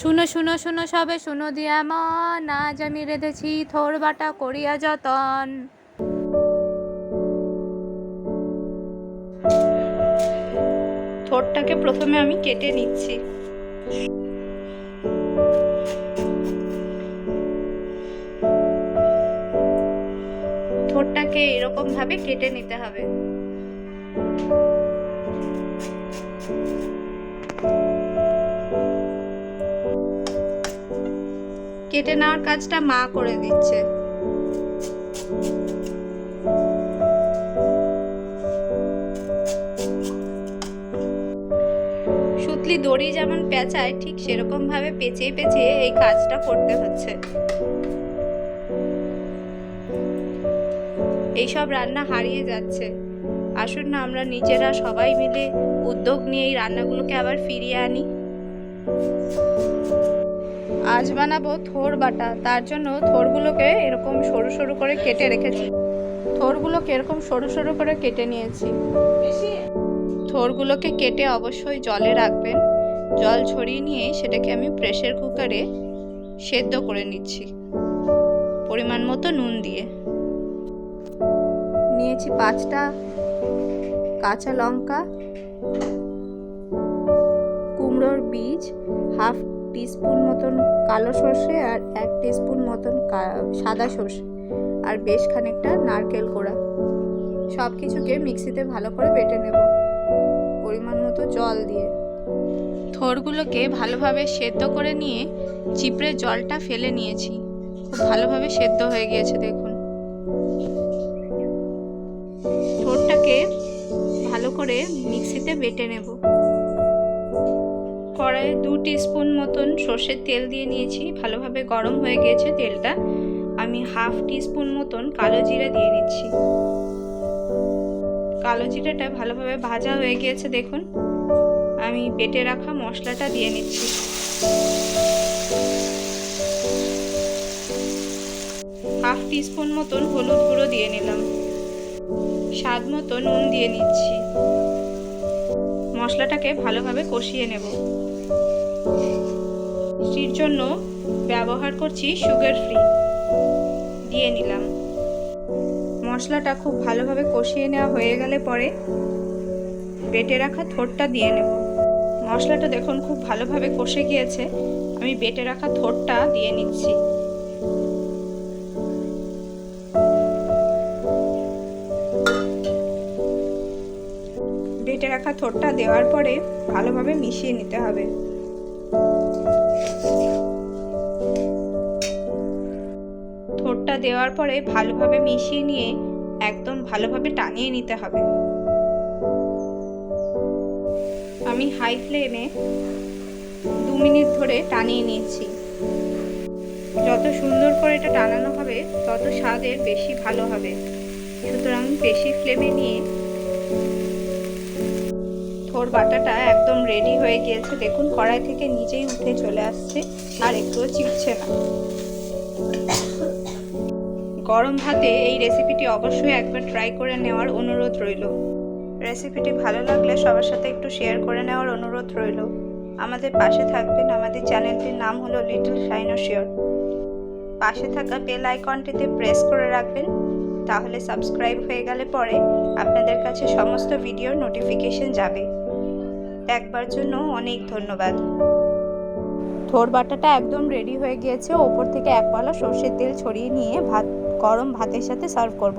শুনো শুনো শুনো, সবে শুনো দিয়া মন। আজ আমি রেঁধেছি থোর বাটা করিয়া যতন। থোরটাকে প্রথমে আমি কেটে নিচ্ছি। থোরটাকে এরকম ভাবে কেটে নিতে হবে। কেটে নেওয়ার কাজটা মা করে দিচ্ছে। সুতলি দড়ি যেমন পেঁচায়, ঠিক সেরকম ভাবে পেঁচিয়ে পেঁচিয়ে এই কাজটা করতে হচ্ছে। এইসব রান্না হারিয়ে যাচ্ছে। আসুন না আমরা নিজেরা সবাই মিলে উদ্যোগ নিয়ে এই রান্নাগুলোকে আবার ফিরিয়ে আনি। আজ বানাবো থোর বাটা। তার জন্য থোরগুলোকে এরকম সরু সরু করে কেটে রেখেছি। থোরগুলোকে এরকম সরু সরু করে কেটে নিয়েছি। থোরগুলোকে কেটে অবশ্যই জলে রাখবেন। জল ছড়িয়ে নিয়ে সেটাকে আমি প্রেশার কুকারে সেদ্ধ করে নিচ্ছি। পরিমাণ মতো নুন দিয়ে। নিয়েছি পাঁচটা কাঁচা লঙ্কা। কুমড়োর বীজ, হাফ টিস্পুন মতন কালো সর্ষে আর এক টিস্পুন মতন সাদা সর্ষে আর বেশ খানিকটা নারকেল কোড়া। সব কিছুকে মিক্সিতে ভালো করে বেটে নেব পরিমাণ মতো জল দিয়ে। থোরগুলোকে ভালোভাবে সেদ্ধ করে নিয়ে চিপড়ে জলটা ফেলে নিয়েছি। খুব ভালোভাবে সেদ্ধ হয়ে গিয়েছে, দেখুন। থোরটাকে ভালো করে মিক্সিতে বেটে নেব। কড়াইয়ে দু স্পুন মতন সর্ষের তেল দিয়ে নিয়েছি। ভালোভাবে গরম হয়ে গিয়েছে তেলটা। আমি হাফ স্পুন মতন কালো জিরা দিয়ে নিচ্ছি। কালো জিরাটা ভালোভাবে ভাজা হয়ে গিয়েছে দেখুন। আমি বেটে রাখা মশলাটা দিয়ে নিচ্ছি। হাফ স্পুন মতন হলুদ গুঁড়ো দিয়ে নিলাম। স্বাদ মতো নুন দিয়ে নিচ্ছি। মশলাটাকে ভালোভাবে কষিয়ে নেব। মিষ্টির জন্য ব্যবহার করছি সুগার ফ্রি দিয়ে নিলাম। মশলাটা খুব ভালোভাবে কষিয়ে নেওয়া হয়ে গেলে পরে বেটে রাখা থোরটা দিয়ে নেব। মশলাটা দেখুন খুব ভালোভাবে কষে গিয়েছে। আমি বেটে রাখা থোরটা দিয়ে নিচ্ছি। বেটে রাখা থোরটা দেওয়ার পরে ভালোভাবে মিশিয়ে নিতে হবে। দেওয়ার পরে ভালোভাবে মিশিয়ে নিয়ে একদম ভালোভাবে টানিয়ে নিতে হবে। আমি হাই ফ্লেমে দু মিনিট ধরে টানিয়ে নিয়েছি। যত সুন্দর করে এটা টানানো হবে, তত স্বাদের বেশি ভালো হবে। সুতরাং বেশি ফ্লেমে নিয়ে থোর বাটাটা একদম রেডি হয়ে গিয়েছে। দেখুন, কড়াই থেকে নিজেই উঠে চলে আসছে, আর একটুও চিপছে না। গরম ভাতে এই রেসিপিটি অবশ্যই একবার ট্রাই করে নেওয়ার অনুরোধ রইল। রেসিপিটি ভালো লাগলে সবার সাথে একটু শেয়ার করে নেওয়ার অনুরোধ রইল। আমাদের পাশে থাকবেন আমাদের চ্যানেলটির নাম হলো লিটল শাইনোশিওর পাশে থাকা বেল আইকনটিতে প্রেস করে রাখবেন, তাহলে সাবস্ক্রাইব হয়ে গেলে পরে আপনাদের কাছে সমস্ত ভিডিওর নোটিফিকেশন যাবে। একবার জন্য অনেক ধন্যবাদ। থোর বাটাটা একদম রেডি হয়ে গিয়েছে। ওপর থেকে এক পালা সর্ষের তেল ছড়িয়ে নিয়ে ভাত গরম ভাতের সাথে সার্ভ করব।